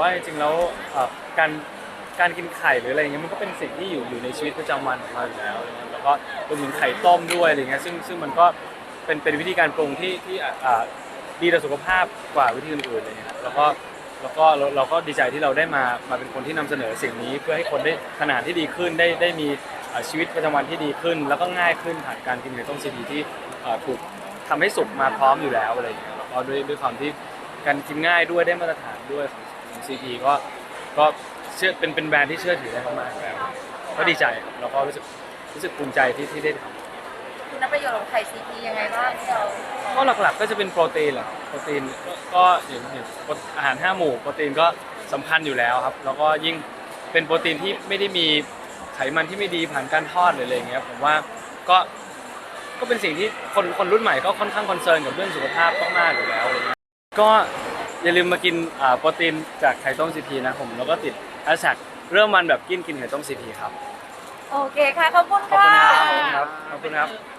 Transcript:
ว่าจริงๆแล้วเอ่อการการกินไข่หรืออะไรเงี้ยมันก็เป็นสิ่งที่อยู่อยู่ในชีวิตประจำวันของเราอยู่แล้วอะไรเงี้ยแล้วก็รวมถึงไข่ต้มด้วยอะไรเงี้ยซึ่งซึ่งมันก็เป็นเป็นวิธีการปรุงที่ที่อ่าอ่าดีต่อสุขภาพกว่าวิธีอื่นๆอะไรเงี้ยครับแล้วก็แล้วก็เราเราก็ดีใจที่เราได้มามาเป็นคนที่นำเสนอสิ่งนี้ เพื่อให้คนได้ทานาหารที่ดีขึ้นได้ได้มีอ่อชีวิตประจำวันที่ดีขึ้น แล้วก็ง่ายขึ้นผ่านการกินไข่ต้มซีดีที่อ่อถูกทำให้สุกมาพร้อมอยู่แล้วอะไรเงี้ยแล้วก็ด้วยด้วยความที่การกินง่ายด้วยได้มาตรฐานด้วยของ ของซีพีก็ก็เชื่อเป็นเป็นแบรนด์ที่เชื่อถือได้มากๆแล้วก็ดีใจครับแล้วก็รู้สึกรู้สึกภูมิใจที่ที่ได้ทคุณประโยชน์ของไข่ซีพียังไงบ้างที่เราำก็หลักๆก็จะเป็นโปรตีนแหละโปรตีนก็ก็อย่างอย่างอาหารห้าหมู่โปรตีนก็สำคัญอยู่แล้วครับ แล้วก็ยิ่งเป็นโปรตีนที่ไม่ได้มีไขมันที่ไม่ดีผ่านการทอดหรืออะไรอย่างเงี้ยผมว่าก็ก็เป็นสิ่งที่คนคนรุ่นใหม่ก็ค่อนข้างคอนเซิร์นกับเรื่องสุขภาพมากๆอยู่แล้วอะไรเงี้ยก็ อย่าลืมมากินอ่าโปรตีนจากไข่ต้มซีพีนะผม แล้วก็ติดแฮชแท็กเริ่มมันแบบกินกินไข่ต้มซีพีครับ โอเคค่ะ ขอบคุณขอบค่ะ คุณครับขอบคุณครับ ขอบคุณครับ